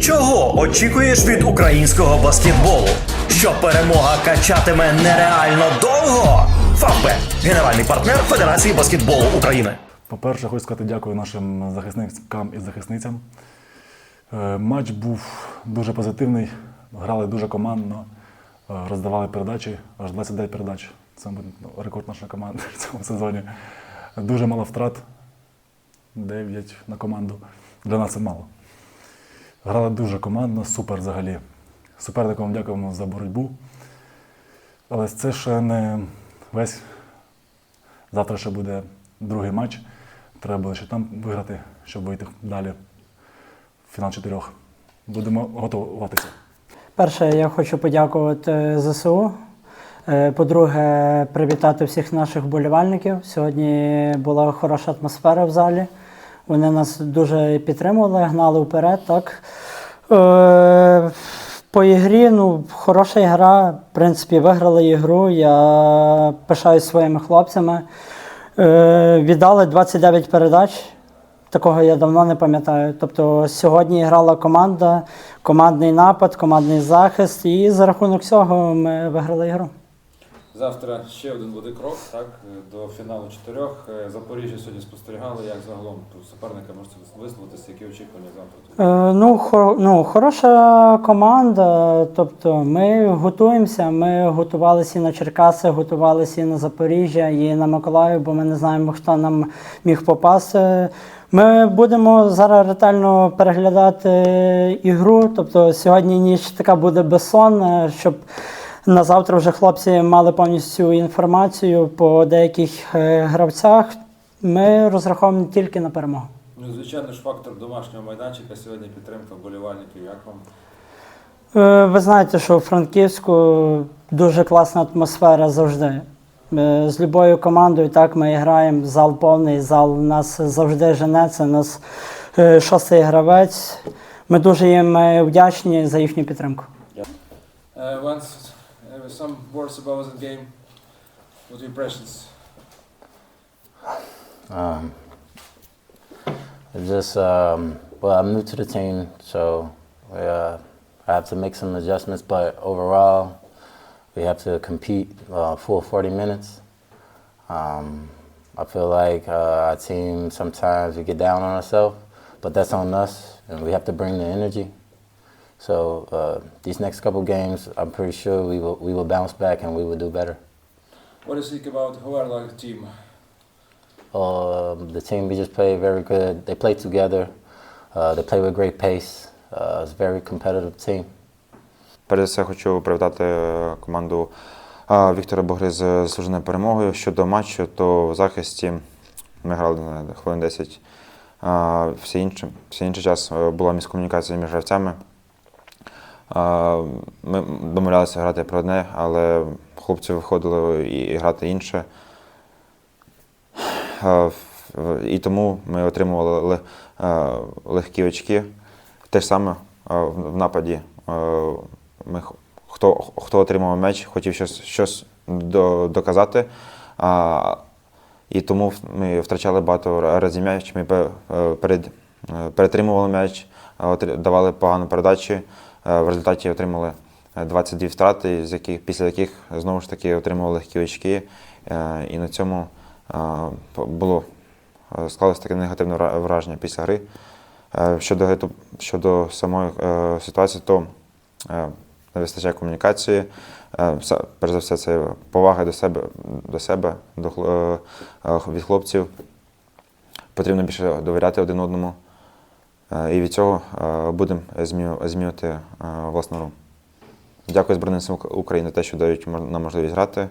Чого очікуєш від українського баскетболу? Що перемога качатиме нереально довго? Фавбет – генеральний партнер Федерації баскетболу України. По-перше, хочу сказати дякую нашим захисникам і захисницям. Е, Матч був дуже позитивний, грали дуже командно, е, роздавали передачі, аж 29 передач. Це ну, рекорд нашої команди в цьому сезоні. Дуже мало втрат, 9 на команду. Для нас це мало. Грали дуже командно, супер взагалі. Суперникам дякуємо за боротьбу. Але це ще не весь Завтра ще буде другий матч. Треба буде ще там виграти, щоб вийти далі в фінал чотирьох. Будемо готуватися. Перше, я хочу подякувати ЗСУ. Е, По-друге, привітати всіх наших вболівальників. Сьогодні була хороша атмосфера в залі. Вони нас дуже підтримували, гнали вперед. Так. Е, По ігрі, ну, хороша ігра. В принципі, виграли ігру. Я пишаюсь своїми хлопцями. Е, Віддали 29 передач. Такого я давно не пам'ятаю. Тобто сьогодні грала команда, командний напад, командний захист, і за рахунок цього ми виграли ігру. Завтра ще один буде крок, так, до фіналу чотирьох. Е, Запоріжжя сьогодні спостерігали, як загалом суперника можете висловитися, які очікування завтра? Е, ну, хо, ну, хороша команда. Тобто ми готуємося. Ми готувалися і на Черкаси, готувалися і на Запоріжжя, і на Миколаїв, бо ми не знаємо, хто нам міг попасти. Ми будемо зараз ретельно переглядати ігру. Тобто сьогодні ніч така буде безсонна, щоб на завтра вже хлопці мали повністю інформацію по деяких е, гравцях. Ми розраховуємо тільки на перемогу. Ну, звичайно ж, фактор домашнього майданчика сьогодні підтримка вболівальників. Як вам? Е, Ви знаєте, що у Франківську дуже класна атмосфера завжди. Е, З любою командою так ми граємо, зал повний, зал нас завжди женеться, у нас шостий гравець. Ми дуже їм вдячні за їхню підтримку. Uh, once, some words about the game. What impressions? Um, just um, well, I'm new to the team, so uh, I have to make some adjustments. But overall, we have to compete uh, full 40 minutes. Um, I feel like uh, our team sometimes we get down on ourselves, but that's on us, and we have to bring the energy. So uh, these next couple games, I'm pretty sure we will we will bounce back and we will do better. What do you think about who are like team? Um, the team we just play very good. They play together. Uh, they play with great pace. Uh, it's a very competitive team. Перш за все хочу привітати е, команду е, Віктора Богри з заслуженою перемогою. Щодо матчу, то в захисті ми грали на хвилин 10. Е, Все інше, все інший час е, була міскомунікація між гравцями. Ми домовлялися грати про одне, але хлопці виходили і грати інше. І тому ми отримували легкі очки. Те ж саме в нападі. Ми, хто, хто отримав м'яч, хотів щось, щось до- доказати. І тому ми втрачали багато разів м'яч. Ми е, перед, е, перетримували м'яч, давали погану передачу. Е, В результаті отримали е, 22 втрати, з яких, після яких знову ж таки отримали легкі очки. Е, І на цьому е, було е, склалося таке негативне враження після гри. Е, Щодо, щодо самої е, ситуації, то е, не вистачає комунікації. Е, Перш за все, це повага до себе, до себе до, е, е, від хлопців. Потрібно більше довіряти один одному. Е, І від цього е, будемо зміню- змінювати е, власну гру. Дякую Збройним силам України за те, що дають нам можливість грати.